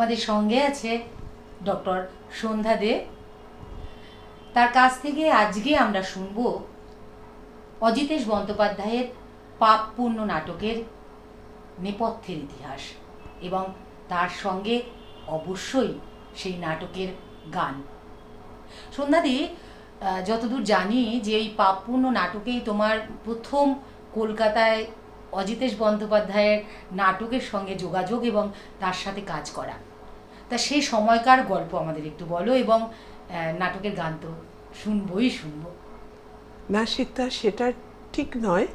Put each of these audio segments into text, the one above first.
আমাদের সঙ্গে আছে ডক্টর সন্ধ্যা দে। তার কাছ থেকে আজকে আমরা শুনব অজিতেশ বন্দ্যোপাধ্যায়ের পাপ পূর্ণ নাটকের নেপথ্যের ইতিহাস এবং তার সঙ্গে অবশ্যই সেই নাটকের গান। সন্ধ্যাদি যতদূর জানি যে এই পাপপূর্ণ নাটকেই তোমার প্রথম কলকাতায় অজিতেশ বন্দ্যোপাধ্যায়ের নাটকের সঙ্গে যোগাযোগ এবং তার সাথে কাজ করা। তা সেই সময়কার গল্প আমাদের একটু বলো এবং নাটকের গান তো শুনবই শুনব। না সেটা সেটা ঠিক নয়।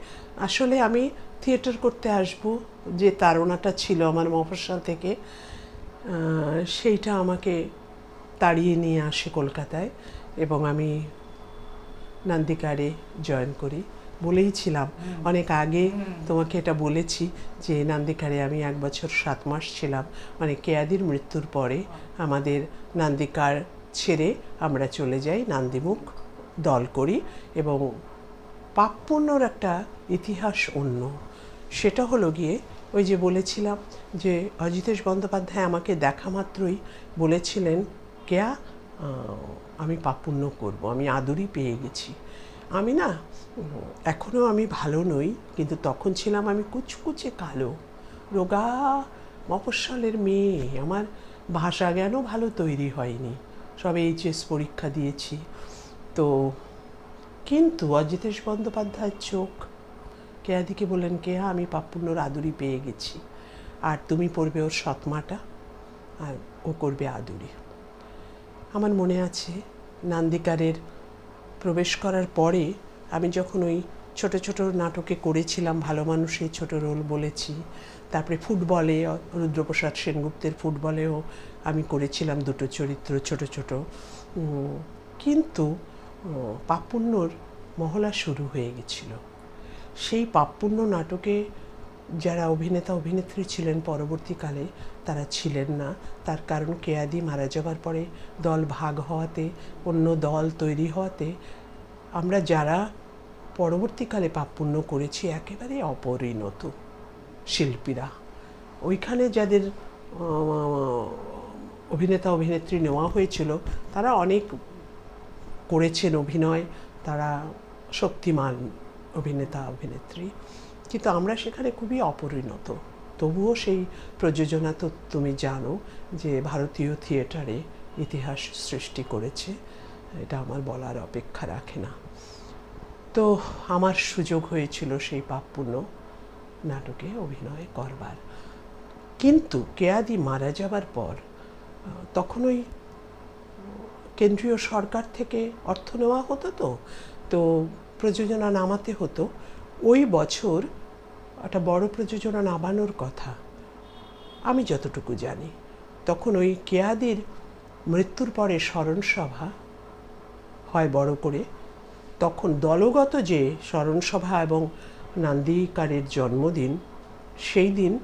আসলে আমি থিয়েটার করতে আসব, যে তাড়নাটা ছিল আমার মফস্বল থেকে। সেইটা আমাকে তাড়িয়ে নিয়ে আসে কলকাতায় এবং আমি নান্দিকারে জয়েন করি। বলেই ছিলাম। অনেক আগে তোমাকে এটা বলেছি যে নান্দিকারে আমি এক বছর সাত মাস ছিলাম। মানে কেয়াদির মৃত্যুর পরে আমাদের নান্দিকার ছেড়ে আমরা চলে যাই নান্দিমুখ দল করি এবং পাপপুণ্যর একটা ইতিহাস অন্য। সেটা হলো গিয়ে ওই যে বলেছিলাম যে অজিতেশ বন্দ্যোপাধ্যায় আমাকে দেখা মাত্রই বলেছিলেন কেয়া আমি পাপপুণ্য করব আমি আদরই পেয়ে গেছি। আমি না এখনও আমি ভালো নই, কিন্তু তখন ছিলাম আমি কুচকুচে কালো। রোগা মফস্বলের মেয়ে, আমার ভাষা জ্ঞানও ভালো তৈরি হয়নি? সব এইচএস পরীক্ষা দিয়েছি। তো কিন্তু অজিতেশ বন্দ্যোপাধ্যায়ের চোখ কেয়াদিকে বললেন কেয়া আমি পাপ্পুন্নর আদুরি পেয়ে গেছি। আর তুমি পড়বে ওর সৎমাটা, আর ও করবে আদুরি। আমার মনে আছে, নান্দিকারের প্রবেশ করার পরে আমি যখন ওই ছোট ছোট নাটকে করেছিলাম, ভালো মানুষের ছোট রোল বলেছি, তারপরে ফুটবলে, রুদ্রপ্রসাদ সেনগুপ্তের ফুটবলেও আমি করেছিলাম দুটো চরিত্র, ছোট ছোট। কিন্তু পাপুন্নর মহলা শুরু হয়ে গেছিল। সেই পাপপুণ্য নাটকে যারা অভিনেতা, অভিনেত্রী ছিলেন পরবর্তীকালে, তারা ছিলেন না। তার কারণ কেয়াদি মারা যাবার পরে, দল ভাগ হওয়াতে, অন্য দল তৈরি হওয়াতে, আমরা যারা পরবর্তীকালে পাপপুণ্য করেছি, একেবারে অপরিণত শিল্পীরা। ওইখানে যাদের অভিনেতা, অভিনেত্রী নেওয়া হয়েছিল, তারা অনেক করেছেন অভিনয়, তারা শক্তিমান অভিনেতা, অভিনেত্রী। কিন্তু আমরা সেখানে খুবই অপরিণত। তবুও সেই প্রযোজনা তো তুমি জানো যে ভারতীয় থিয়েটারে ইতিহাস সৃষ্টি করেছে, এটা আমার বলার অপেক্ষা রাখে না। তো আমার সুযোগ হয়েছিল সেই পাপপুণ্য নাটকে অভিনয় করবার। কিন্তু কেয়াদি মারা যাবার পর তখন ওই কেন্দ্রীয় সরকার থেকে অর্থ নেওয়া হতো তো তো প্রযোজনা নামাতে হতো। ওই বছর একটা বড় প্রযোজনা নামানোর কথা। আমি যতটুকু জানি, তখন ওই কেয়াদির মৃত্যুর পরে স্মরণসভা হয় বড় করে। তখন দলগত যে স্মরণসভা এবং নান্দিকারের জন্মদিন, সেই দিন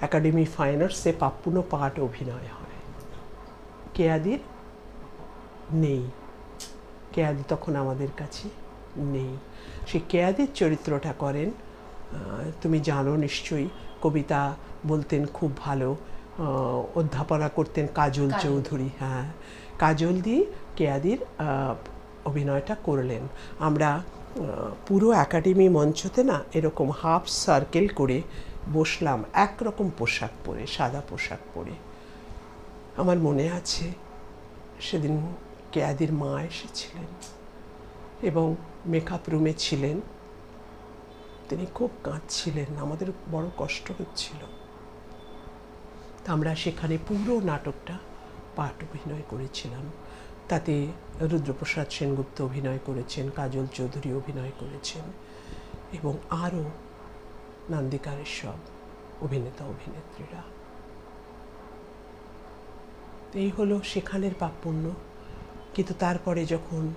একাডেমি ফাইন আর্টসে পাপ্পুনো পাঠ অভিনয় হয়। কেয়াদির নেই। কেয়াদি তখন আমাদের কাছে নেই। সে কেয়াদির চরিত্রটা করেন তুমি জানো নিশ্চয়ই কবিতা বলতেন খুব ভালো অধ্যাপনা করতেন কাজল। চৌধুরী হ্যাঁ। কাজল দি কেয়াদির অভিনয়টা করলেন। আমরা পুরো একাডেমি মঞ্চতে না এরকম হাফ সার্কেল করে বসলাম একরকম পোশাক পরে সাদা পোশাক পরে। আমার মনে আছে সেদিন কেয়াদির মা এসেছিলেন। এবং মেকআপ রুমে ছিলেন। তিনি খুব কাঁদছিলেন, আমাদের বড় কষ্ট হচ্ছিল। আমরা সেখানে পুরো নাটকটা পাঠ অভিনয় করেছিলাম। তাতে রুদ্রপ্রসাদ সেনগুপ্ত অভিনয় করেছেন, কাজল চৌধুরী অভিনয় করেছেন এবং আরও নান্দিকারের সব অভিনেতা, অভিনেত্রীরা। এই হলো সেখানের পাপপুণ্য কিন্তু তারপরে যখন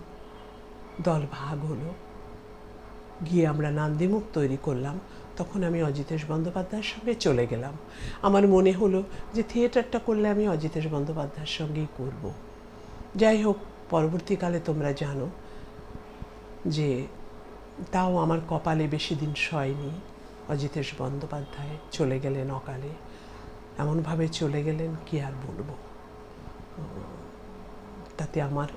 দল ভাগ হলো। গিয়ে আমরা নান্দিমুখ তৈরি করলাম। তখন আমি অজিতেশ বন্দ্যোপাধ্যায়ের সঙ্গে চলে গেলাম। আমার মনে হলো যে থিয়েটারটা করলে আমি অজিতেশ বন্দ্যোপাধ্যায়ের সঙ্গেই করব। যাই হোক, পরবর্তীকালে তোমরা জানো যে তাও আমার কপালে বেশি দিন সয়নি। অজিতেশ বন্দ্যোপাধ্যায় চলে গেলেন অকালে। এমনভাবে চলে গেলেন কি আর বলব? তাতে আমার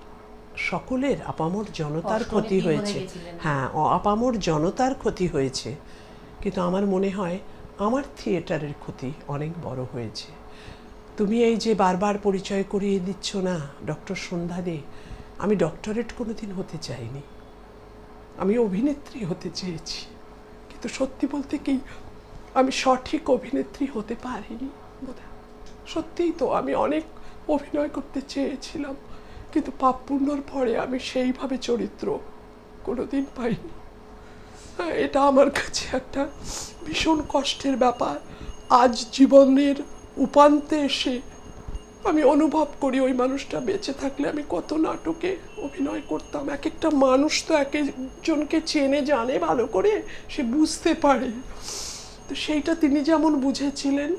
সকলের আপামর জনতার ক্ষতি হয়েছে। হ্যাঁ আপামর জনতার ক্ষতি হয়েছে। কিন্তু আমার মনে হয় আমার থিয়েটারের ক্ষতি অনেক বড় হয়েছে। তুমি এই যে বারবার পরিচয় করিয়ে দিচ্ছ না ডক্টর সন্ধ্যা দে আমি ডক্টরেট কোনোদিন হতে চাইনি। আমি অভিনেত্রী হতে চেয়েছি। কিন্তু সত্যি বলতে কি আমি সঠিক অভিনেত্রী হতে পারিনি সত্যিই তো আমি অনেক অভিনয় করতে চেয়েছিলাম। কিন্তু পাপপুণ্যর পরে আমি সেইভাবে চরিত্র কোনোদিন পাইনি। এটা আমার কাছে একটা ভীষণ কষ্টের ব্যাপার। আজ জীবনের উপান্তে এসে আমি অনুভব করি ওই মানুষটা বেঁচে থাকলে আমি কত নাটকে অভিনয় করতাম। এক একটা মানুষ তো এক একজনকে চেনে, জানে, ভালো করে সে বুঝতে পারে। তো সেইটা তিনি যেমন বুঝেছিলেন,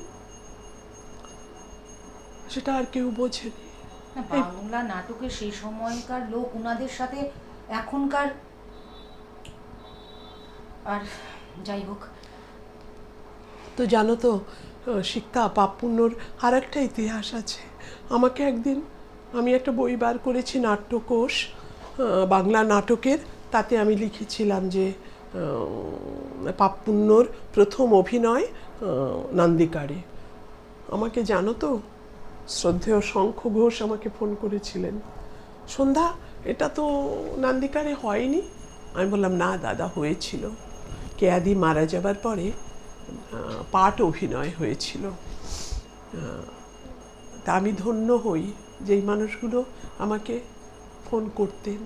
সেটা আর কেউ বোঝেনি। বাংলা নাটকের সেই সময়কার লোক উনাদের সাথে এখনকার আর যাই হোক। তো জানো তো শিক্ষা পাপুণ্যর আর একটা ইতিহাস আছে। আমাকে একদিন আমি একটা বই বার করেছি নাট্যকোষ বাংলা নাটকের। তাতে আমি লিখেছিলাম যে আহ, পাপুণ্যর প্রথম অভিনয় নান্দিকারে। আমাকে জানো তো শ্রদ্ধেয় শঙ্খ ঘোষ আমাকে ফোন করেছিলেন। সন্ধ্যা এটা তো নান্দিকারে হয়নি? আমি বললাম না দাদা হয়েছিল। কেয়াদি মারা যাবার পরে পাঠ অভিনয় হয়েছিল। তা আমি ধন্য হই যে এই মানুষগুলো আমাকে ফোন করতেন।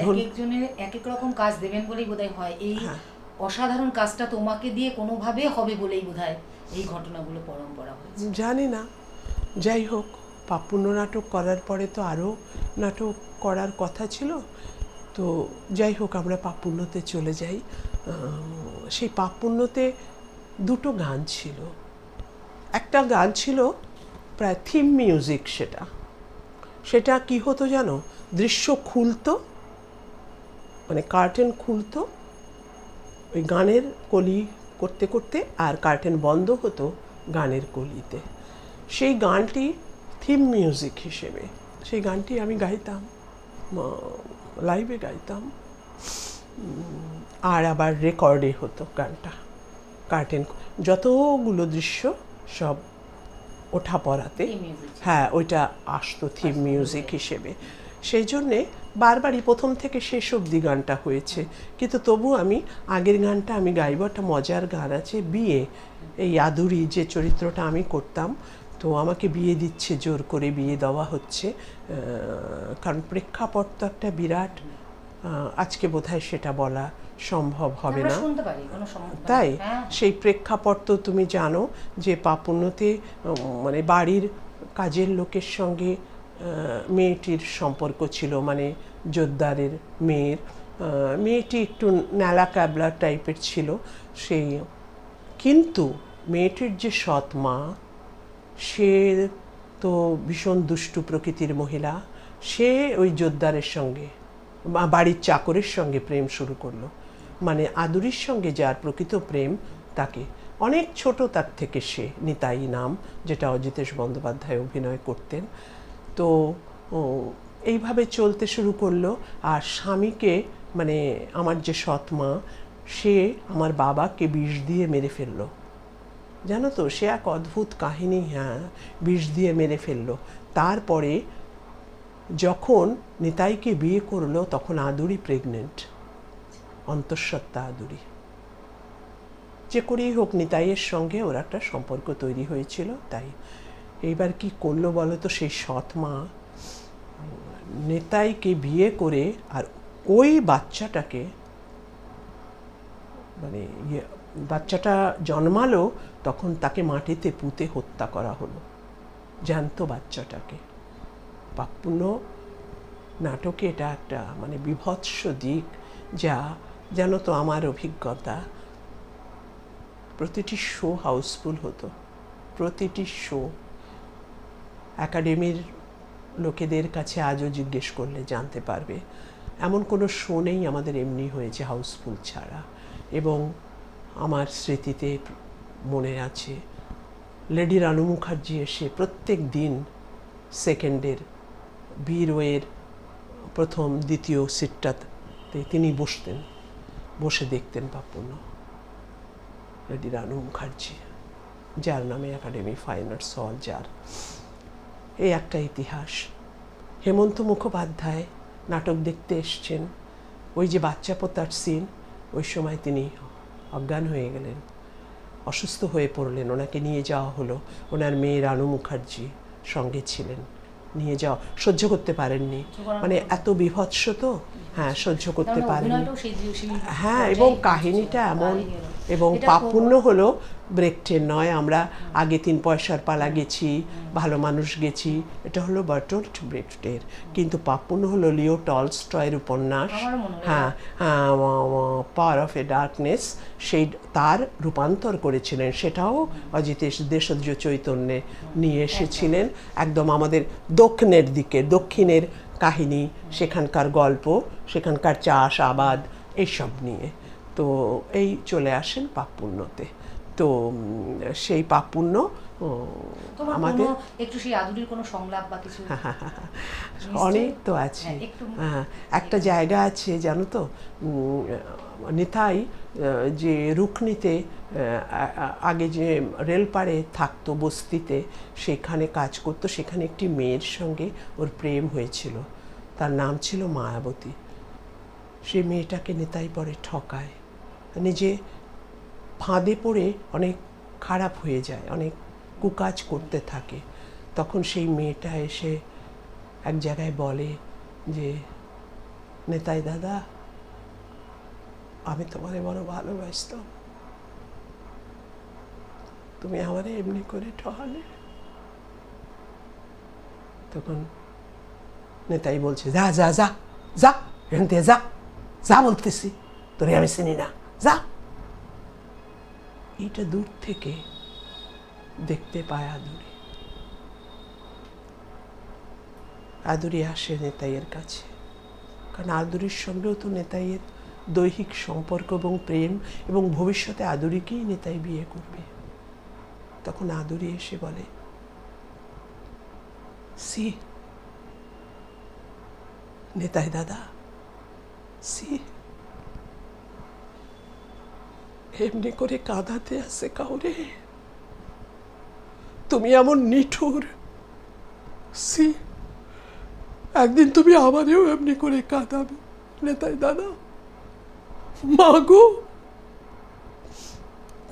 এক একজনের এক এক রকম কাজ দেবেন বলেই বোধহয় হয়। এই হ্যাঁ। অসাধারণ কাজটা তোমাকে দিয়ে কোনোভাবে হবে বলেই বোধহয়। এই ঘটনাগুলো পরম্পরা হয়েছে। জানি না। যাই হোক পাপুণ্য নাটক করার পরে তো আরও নাটক করার কথা ছিল। তো যাই হোক, আমরা পাপুণ্যতে চলে যাই। সেই পাপুণ্যতে দুটো গান ছিল। একটা গান ছিল প্রায় থিম মিউজিক সেটা। সেটা কি হতো জানো? দৃশ্য খুলতো মানে কার্টেন খুলতো। ওই গানের কলি করতে করতে আর কার্টেন বন্ধ হতো গানের কলিতে। সেই গানটি থিম মিউজিক হিসেবে সেই গানটি আমি গাইতাম লাইভে গাইতাম। আর আবার রেকর্ডে হতো গানটা। কার্টেন যতগুলো দৃশ্য সব ওঠা পড়াতে। হ্যাঁ ওইটা আসতো থিম মিউজিক হিসেবে। সেই জন্যে বারবারই প্রথম থেকে শেষ অবধি গানটা হয়েছে। কিন্তু তবু আমি আগের গানটা আমি গাইব একটা মজার গান আছে বিয়ে। এই আদুরি যে চরিত্রটা আমি করতাম তো আমাকে বিয়ে দিচ্ছে জোর করে বিয়ে দেওয়া হচ্ছে। কারণ প্রেক্ষাপট তো একটা বিরাট আজকে বোধহয় সেটা বলা সম্ভব হবে না। তাই? হ্যাঁ। সেই প্রেক্ষাপট তো তুমি জানো যে পাপুণ্যতে মানে বাড়ির কাজের লোকের সঙ্গে মেয়েটির সম্পর্ক ছিল মানে জোদ্দারের মেয়ের। মেয়েটি একটু ন্যালা ক্যাবলা টাইপের ছিল, সেই। কিন্তু মেয়েটির যে সৎ মা, সে তো ভীষণ দুষ্টু প্রকৃতির মহিলা, সে ওই জোদ্দারের সঙ্গে বাড়ির চাকরের সঙ্গে প্রেম শুরু করল। মানে আদুরির সঙ্গে যার প্রকৃত প্রেম, তাকে। অনেক ছোট তার থেকে সে নিতাই নাম, যেটা অজিতেশ বন্দ্যোপাধ্যায় অভিনয় করতেন। তো এইভাবে চলতে শুরু করল। আর স্বামীকে মানে আমার যে সৎ মা, সে আমার বাবাকে বিষ দিয়ে মেরে ফেলল। জানো তো, সে এক অদ্ভুত কাহিনী হ্যাঁ বিষ দিয়ে মেরে ফেলল। তারপরে যখন নিতাইকে বিয়ে করল, তখন আদুরি প্রেগনেন্ট অন্তঃসত্ত্বা আদুরি। যে করেই হোক, নিতাইয়ের সঙ্গে ওর একটা সম্পর্ক তৈরি হয়েছিল, তাই এইবার কি করল বলো তো সেই সৎ মা? নেতাইকে বিয়ে করে আর ওই বাচ্চাটাকে মানে ইয়ে বাচ্চাটা জন্মালো, তখন তাকে মাটিতে পুঁতে হত্যা করা হলো। জ্যান্ত বাচ্চাটাকে। পাপ্পুন্য নাটকে এটা একটা মানে বিভৎস দিক যা জানো তো আমার অভিজ্ঞতা। প্রতিটি শো হাউসফুল হতো। প্রতিটি শো একাডেমির লোকেদের কাছে আজও জিজ্ঞেস করলে জানতে পারবে, এমন কোনো শো নেই আমাদের এমনি হয়েছে হাউসফুল ছাড়া। এবং আমার স্মৃতিতে মনে আছে, লেডি রানু মুখার্জি এসে প্রত্যেক দিন সেকেন্ডের বি রোয়ের প্রথম, দ্বিতীয় সিটটাতে তিনি বসতেন, বসে দেখতেন পাপূর্ণ লেডি রানু মুখার্জি, যার নামে একাডেমি ফাইন আর্টস হল, যার এই একটা ইতিহাস। হেমন্ত মুখোপাধ্যায় নাটক দেখতে এসছেন। ওই যে বাচ্চা পোতার সিন ওই সময় তিনি অজ্ঞান হয়ে গেলেন। অসুস্থ হয়ে পড়লেন। ওনাকে নিয়ে যাওয়া হলো। ওনার মেয়ে রানু মুখার্জি সঙ্গে ছিলেন। নিয়ে যাওয়া সহ্য করতে পারেননি। মানে এত বিভৎস তো? হ্যাঁ সহ্য করতে কারণ পারেননি। হ্যাঁ এবং। কাহিনীটা এমন এবং পাপুণ্য হলো ব্রেক ট্রেন নয় আমরা আগে তিন পয়সার পালা গেছি ভালো মানুষ গেছি। এটা হলো বার্টোল্ট ব্রেক ট্রেন কিন্তু পাপুণ্য হলো লিও টলস্টয়ের উপন্যাস। হয়। হ্যাঁ পাওয়ার অফ এ ডার্কনেস সেই তার রূপান্তর করেছিলেন। সেটাও অজিতেশ দেশজ চৈতন্যে নিয়ে এসেছিলেন। একদম আমাদের দক্ষিণের দিকে দক্ষিণের কাহিনী সেখানকার গল্প সেখানকার চাষ আবাদ এইসব নিয়ে। তো এই চলে আসেন পাপুণ্যতে তো সেই পাপ পুণ্য আমাদের একটু সেই আদুরির কোনো সংলাপ বা কিছু? অনেক তো আছে। হ্যাঁ, একটা জায়গা আছে জানো তো? নিতাই যে রুকনিতে আগে যে রেলপাড়ে থাকতো বস্তিতে সেখানে কাজ করতো সেখানে একটি মেয়ের সঙ্গে ওর প্রেম হয়েছিল। তার নাম ছিল মায়াবতী। সে মেয়েটাকে নেতাই পরে ঠকায়। নিজে ফাঁদে পড়ে অনেক খারাপ হয়ে যায়, অনেক কুকাজ করতে থাকে। তখন সেই মেয়েটা এসে এক জায়গায় বলে যে, নেতাই দাদা, আমি তোমারে বড় ভালোবাসতাম। তুমি আমারে এমনি করে ঠহালে তখন নেতাই বলছে, যা যা যা যা, এখান থেকে যা যা বলতেছি, তোরে আমি চিনি না, যা। এইটা দূর থেকে দেখতে পায় আদুরি। আদুরি আসে নেতাইয়ের কাছে। কারণ আদুরির সঙ্গেও তো নেতাইয়ের দৈহিক সম্পর্ক এবং প্রেম এবং ভবিষ্যতে আদুরিকেই নেতাই বিয়ে করবে। তখন আদুরি এসে বলে, সি, নেতাই দাদা, সি। এমনি করে কাঁদাতে আসে কাউরে? তুমি এমন নিঠুর। সি একদিন তুমি আমারেও এমনি করে কাঁদাবে, নেতাই দাদা। মা গো।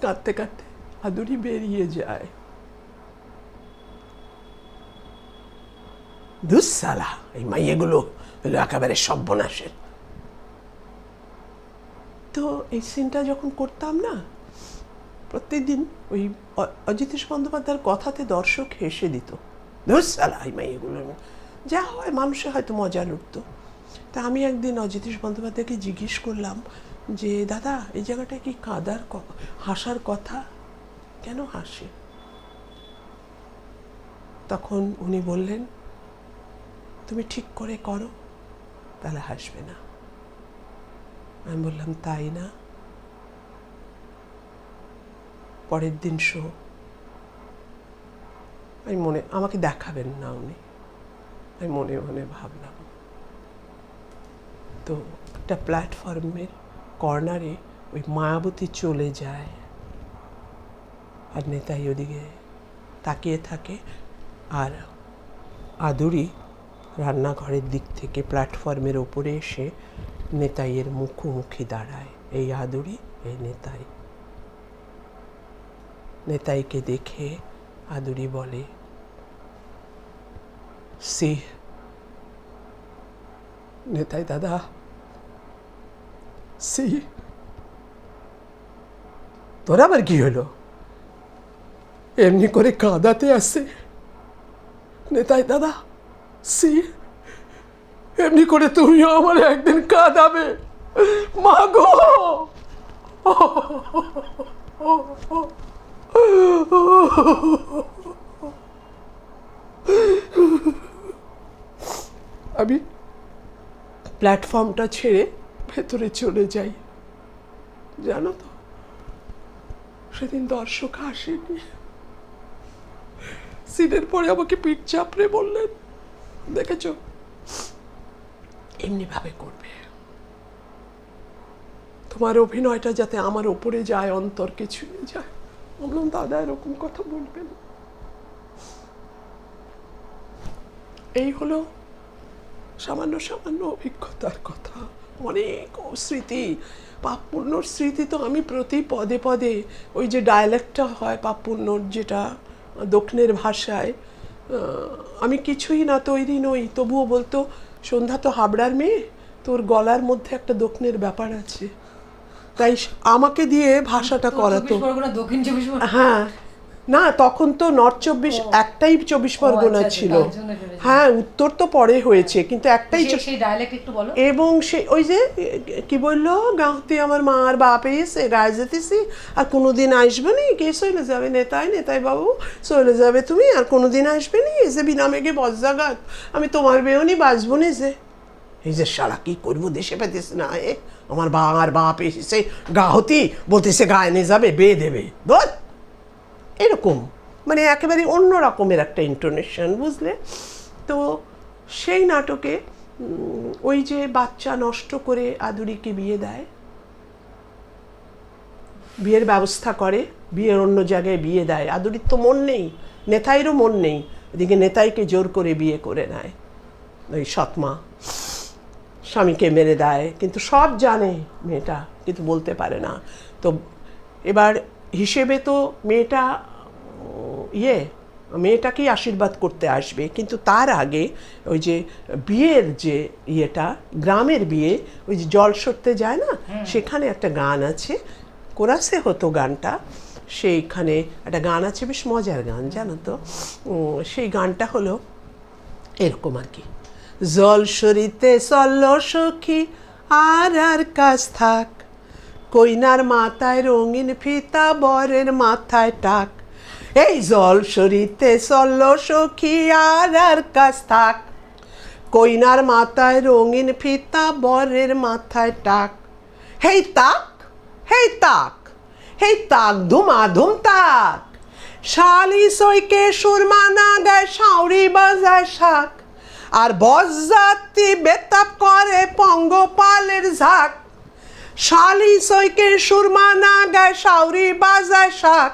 কাঁদতে কাঁদতে আদুরি বেরিয়ে যায়। দুঃসালা, এই মাইয়েগুলো একেবারে সর্বনাশের। তো এই সিনটা যখন করতাম না, প্রত্যেকদিন ওই অজিতেশ বন্দ্যোপাধ্যায়ের কথাতে দর্শক হেসে দিত। মাইয়েগুলো যা হয় মানুষে হয়তো মজা লুটতো। তা আমি একদিন অজিতেশ বন্দ্যোপাধ্যায়কে জিজ্ঞেস করলাম যে, দাদা, এই জায়গাটা কি কাদার হাসার কথা? কেন হাসে? তখন উনি বললেন, তুমি ঠিক করে করো, তাহলে হাসবে না। আমি বললাম, তাই না? পরের দিন শো। আমি মনে, আমাকে দেখাবেন না উনি। আমি মনে মনে ভাবলাম। তো একটা প্ল্যাটফর্মের কর্নারে ওই মায়াবতী চলে যায়। আর নেতাই ওদিকে তাকিয়ে থাকে। আর আদুরি রান্নাঘরের দিক থেকে প্ল্যাটফর্মের ওপরে এসে নেতাইয়ের মুখোমুখি দাঁড়ায়। এই আদুরি, এই নেতাই। নেতাইকে দেখে আদুরি বলে সি নেতাই দাদা সি তোর আবার কি হলো? এমনি করে কাঁদাতে আসে। নেতাই দাদা সি এমনি করে তুমিও আমার একদিন কাঁদাবে। মা গো! আমি প্ল্যাটফর্মটা ছেড়ে ভেতরে চলে যাই। জানো তো, সেদিন দর্শক আসেনি। সিনের পরে আমাকে পিঠ চাপড়ে বললেন, দেখেছ এমনি ভাবে করবে তোমার অভিনয়টা যাতে আমার ওপরে যায়, অন্তরকে ছুঁয়ে যায় বললাম দাদা এরকম কথা বলবেন। এই হলো সামান্য সামান্য অভিজ্ঞতার কথা, অনেক স্মৃতি পাপ পুণ্যর স্মৃতি তো আমি প্রতি পদে পদে ওই যে ডায়ালেক্টটা হয় পাপ পুণ্যর যেটা দক্ষিণের ভাষায় আমি কিছুই না তৈরি নই, তবুও বলতো সন্ধ্যা তো হাবড়ার মেয়ে তোর গলার মধ্যে একটা দক্ষিণের ব্যাপার আছে। তাই আমাকে দিয়ে ভাষাটা করাতো। হ্যাঁ। না তখন তো নর্থ চব্বিশ একটাই চব্বিশ পরগনা আচ্ছা, আচ্ছা, ছিল। হ্যাঁ উত্তর তো পরে হয়েছে কিন্তু একটাই এবং সে ওই যে কি বলল? গাঁতে আমার মা আর বাপ এসে গায়ে যেতেছি আর কোনোদিন আসবে নি? কে চলে যাবে? নেতাই নেতাই বাবু চলে যাবে তুমি আর কোনোদিন আসবে নি? এই যে বিনা মেঘে বজ্রাঘাত আমি তোমার বেউনি বাঁচবো নি যে। এই যে সারা কি করব? দেশে পেতেছ না এ? আমার বা আর বাপ এসেছে গাহতি বলতেছে গায়ে নিয়ে যাবে বেয়ে দেবে। বল এরকম। মানে একেবারে অন্য রকমের একটা ইন্টোনেশন বুঝলে? তো সেই নাটকে ওই যে বাচ্চা নষ্ট করে আদুরিকে বিয়ে দেয়, বিয়ের ব্যবস্থা করে, বিয়ের অন্য জায়গায় বিয়ে দেয়। আদুরির তো মন নেই, নেতাইরও মন নেই। এদিকে নেতাইকে জোর করে বিয়ে করে নেয়, ওই সৎমা। স্বামীকে মেরে দেয়, কিন্তু সব জানে মেয়েটা, কিন্তু বলতে পারে না। তো এবার হিসেবে তো মেয়েটা ইয়ে মেয়েটাকেই আশীর্বাদ করতে আসবে। কিন্তু তার আগে ওই যে বিয়ের যে ইয়েটা গ্রামের বিয়ে ওই যে জল সরতে যায় না? সেখানে একটা গান আছে কোরাসে হতো গানটা। সেইখানে একটা গান আছে বেশ মজার গান জানো তো? সেই গানটা হলো এরকম আর কি। জল সরিতে চলল সখী আর আর কাজ থাক। কইনার মাথায় রঙিন ফিতা বরের মাথায় টাক। এই জল সরিতে চলল সখী আর আর কাজ থাক। কইনার মাথায় রঙিন ফিতা, বরের মাথায় টাক। হেই তাক হেই তাক হেই তাক ধুমা ধুম তাক। শালি সইকে সুরমা না গায় সাউরি বাজায় শাক। আর বজ্জাতি বেতাপ করে পঙ্গপালের ঝাঁক। শালি সইকে সুরমা না গায় সাউরি বাজায় শাক।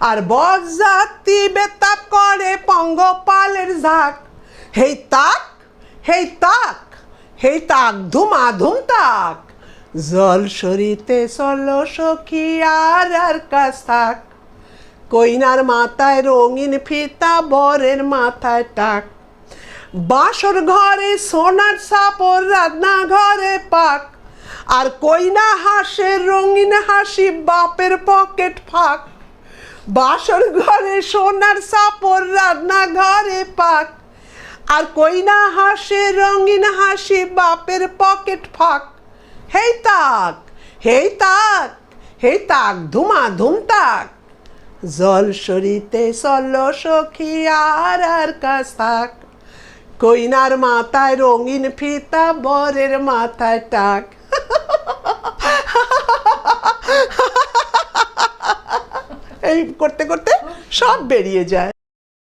আর বজ্জাতি বেতাপ করে পঙ্গপালের ঝাঁক। হেই তাক হেই তাক হেই তাক ধুমা ধুম তাক। জল সরিতে চল সখী আর আর কাছ থাক। কইনার মাথায় রঙিন ফিতা, বরের মাথায় টাক। বাসর ঘরে সোনার সাপর রান্না ঘরে পাক। আর কইনা হাসের রঙিন হাসি, বাপের পকেট ফাঁক। বাসর ঘরে সোনার সাপর রান্না ঘরে পাক। আর কইনা হাসে রঙিন হাসি, বাপের পকেট ফাঁক। হেই তাক হেই তাক হেই তাক ধুমা ধুম তাক। জল সরিতে চল সখী আর আর কাছ থাক কইনার মাথায় রঙিন ফিতা, বরের মাথায় টাক। এই করতে করতে সব বেরিয়ে যায়।